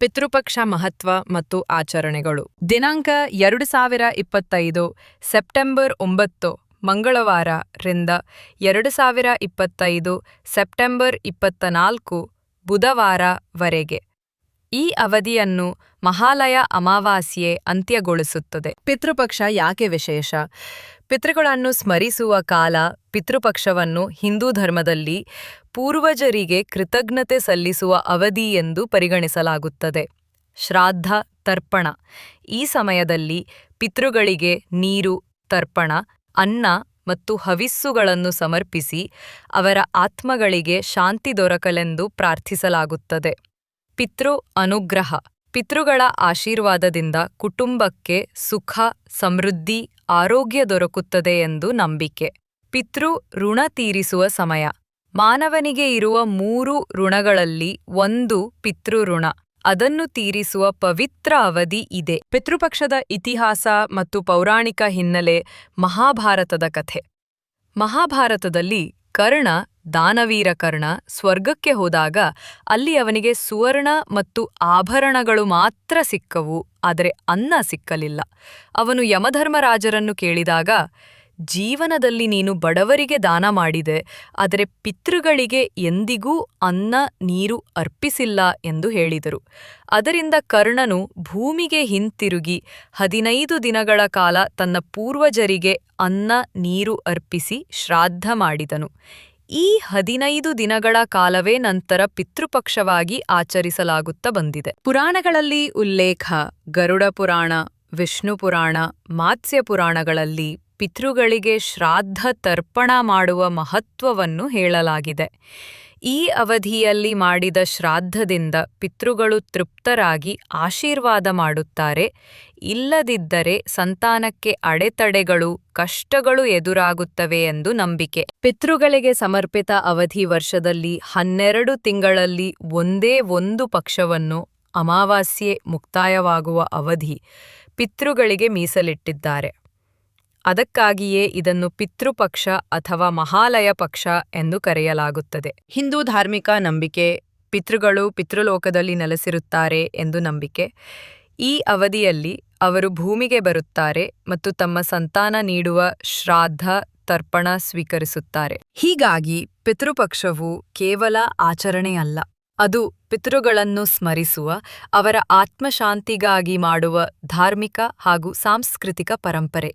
ಪಿತೃಪಕ್ಷ ಮಹತ್ವ ಮತ್ತು ಆಚರಣೆಗಳು. ದಿನಾಂಕ ಎರಡು ಸಾವಿರ ಇಪ್ಪತ್ತೈದು, ಸೆಪ್ಟೆಂಬರ್ ಒಂಬತ್ತು, ಮಂಗಳವಾರ ರಿಂದ ಎರಡು ಸಾವಿರ ಇಪ್ಪತ್ತೈದು, ಸೆಪ್ಟೆಂಬರ್ ಇಪ್ಪತ್ತ ನಾಲ್ಕು ಬುಧವಾರವರೆಗೆ ಈ ಅವಧಿಯನ್ನು ಮಹಾಲಯ ಅಮಾವಾಸ್ಯೆ ಅಂತ್ಯಗೊಳಿಸುತ್ತದೆ. ಪಿತೃಪಕ್ಷ ಯಾಕೆ ವಿಶೇಷ? ಪಿತೃಗಳನ್ನು ಸ್ಮರಿಸುವ ಕಾಲ ಪಿತೃಪಕ್ಷವನ್ನು ಹಿಂದೂ ಧರ್ಮದಲ್ಲಿ ಪೂರ್ವಜರಿಗೆ ಕೃತಜ್ಞತೆ ಸಲ್ಲಿಸುವ ಅವಧಿ ಎಂದು ಪರಿಗಣಿಸಲಾಗುತ್ತದೆ. ಶ್ರಾದ್ದ ತರ್ಪಣ. ಈ ಸಮಯದಲ್ಲಿ ಪಿತೃಗಳಿಗೆ ನೀರು, ತರ್ಪಣ, ಅನ್ನ ಮತ್ತು ಹವಿಸ್ಸುಗಳನ್ನು ಸಮರ್ಪಿಸಿ ಅವರ ಆತ್ಮಗಳಿಗೆ ಶಾಂತಿ ದೊರಕಲೆಂದು ಪ್ರಾರ್ಥಿಸಲಾಗುತ್ತದೆ. ಪಿತೃ ಅನುಗ್ರಹ. ಪಿತೃಗಳ ಆಶೀರ್ವಾದದಿಂದ ಕುಟುಂಬಕ್ಕೆ ಸುಖ, ಸಮೃದ್ಧಿ, ಆರೋಗ್ಯ ದೊರಕುತ್ತದೆ ಎಂದು ನಂಬಿಕೆ. ಪಿತೃ ಋಣ ತೀರಿಸುವ ಸಮಯ. ಮಾನವನಿಗೆ ಇರುವ ಮೂರು ಋಣಗಳಲ್ಲಿ ಒಂದು ಪಿತೃಋಣ ಅದನ್ನು ತೀರಿಸುವ ಪವಿತ್ರ ಅವಧಿ ಇದೆ. ಪಿತೃಪಕ್ಷದ ಇತಿಹಾಸ ಮತ್ತು ಪೌರಾಣಿಕ ಹಿನ್ನೆಲೆ ಮಹಾಭಾರತದ ಕಥೆ. ಮಹಾಭಾರತದಲ್ಲಿ ಕರ್ಣ ದಾನವೀರ ಕರ್ಣ ಸ್ವರ್ಗಕ್ಕೆ ಹೋದಾಗ ಅಲ್ಲಿ ಅವನಿಗೆ ಸುವರ್ಣ ಮತ್ತು ಆಭರಣಗಳು ಮಾತ್ರ ಸಿಕ್ಕವು, ಆದರೆ ಅನ್ನ ಸಿಕ್ಕಲಿಲ್ಲ. ಅವನು ಯಮಧರ್ಮರಾಜರನ್ನು ಕೇಳಿದಾಗ, ಜೀವನದಲ್ಲಿ ನೀನು ಬಡವರಿಗೆ ದಾನ ಮಾಡಿದೆ, ಆದರೆ ಪಿತೃಗಳಿಗೆ ಎಂದಿಗೂ ಅನ್ನ, ನೀರು ಅರ್ಪಿಸಿಲ್ಲ ಎಂದು ಹೇಳಿದರು. ಅದರಿಂದ ಕರ್ಣನು ಭೂಮಿಗೆ ಹಿಂತಿರುಗಿ ಹದಿನೈದು ದಿನಗಳ ಕಾಲ ತನ್ನ ಪೂರ್ವಜರಿಗೆ ಅನ್ನ, ನೀರು ಅರ್ಪಿಸಿ ಶ್ರಾದ್ದ ಮಾಡಿದನು. ಈ ಹದಿನೈದು ದಿನಗಳ ಕಾಲವೇ ನಂತರ ಪಿತೃಪಕ್ಷವಾಗಿ ಆಚರಿಸಲಾಗುತ್ತ ಬಂದಿದೆ. ಪುರಾಣಗಳಲ್ಲಿ ಉಲ್ಲೇಖ ಗರುಡ ಪುರಾಣ, ವಿಷ್ಣು ಪುರಾಣ, ಮಾತ್ಸ್ಯ ಪುರಾಣಗಳಲ್ಲಿ ಪಿತೃಗಳಿಗೆ ಶ್ರಾದ್ದ ತರ್ಪಣ ಮಾಡುವ ಮಹತ್ವವನ್ನು ಹೇಳಲಾಗಿದೆ. ಈ ಅವಧಿಯಲ್ಲಿ ಮಾಡಿದ ಶ್ರಾದ್ದದಿಂದ ಪಿತೃಗಳು ತೃಪ್ತರಾಗಿ ಆಶೀರ್ವಾದ ಮಾಡುತ್ತಾರೆ. ಇಲ್ಲದಿದ್ದರೆ ಸಂತಾನಕ್ಕೆ ಅಡೆತಡೆಗಳು, ಕಷ್ಟಗಳು ಎದುರಾಗುತ್ತವೆ ಎಂದು ನಂಬಿಕೆ. ಪಿತೃಗಳಿಗೆ ಸಮರ್ಪಿತ ಅವಧಿ ವರ್ಷದಲ್ಲಿ ಹನ್ನೆರಡು ತಿಂಗಳಲ್ಲಿ ಒಂದೇ ಒಂದು ಪಕ್ಷವನ್ನು ಅಮಾವಾಸ್ಯೆ ಮುಕ್ತಾಯವಾಗುವ ಅವಧಿ ಪಿತೃಗಳಿಗೆ ಮೀಸಲಿಟ್ಟಿದ್ದಾರೆ. ಅದಕ್ಕಾಗಿಯೇ ಇದನ್ನು ಪಿತೃಪಕ್ಷ ಅಥವಾ ಮಹಾಲಯ ಪಕ್ಷ ಎಂದು ಕರೆಯಲಾಗುತ್ತದೆ. ಹಿಂದೂ ಧಾರ್ಮಿಕ ನಂಬಿಕೆ, ಪಿತೃಗಳು ಪಿತೃಲೋಕದಲ್ಲಿ ನೆಲೆಸಿರುತ್ತಾರೆ ಎಂದು ನಂಬಿಕೆ. ಈ ಅವಧಿಯಲ್ಲಿ ಅವರು ಭೂಮಿಗೆ ಬರುತ್ತಾರೆ ಮತ್ತು ತಮ್ಮ ಸಂತಾನ ನೀಡುವ ಶ್ರಾದ್ದ ತರ್ಪಣ ಸ್ವೀಕರಿಸುತ್ತಾರೆ. ಹೀಗಾಗಿ ಪಿತೃಪಕ್ಷವು ಕೇವಲ ಆಚರಣೆಯಲ್ಲ, ಅದು ಪಿತೃಗಳನ್ನು ಸ್ಮರಿಸುವ, ಅವರ ಆತ್ಮಶಾಂತಿಗಾಗಿ ಮಾಡುವ ಧಾರ್ಮಿಕ ಹಾಗೂ ಸಾಂಸ್ಕೃತಿಕ ಪರಂಪರೆ.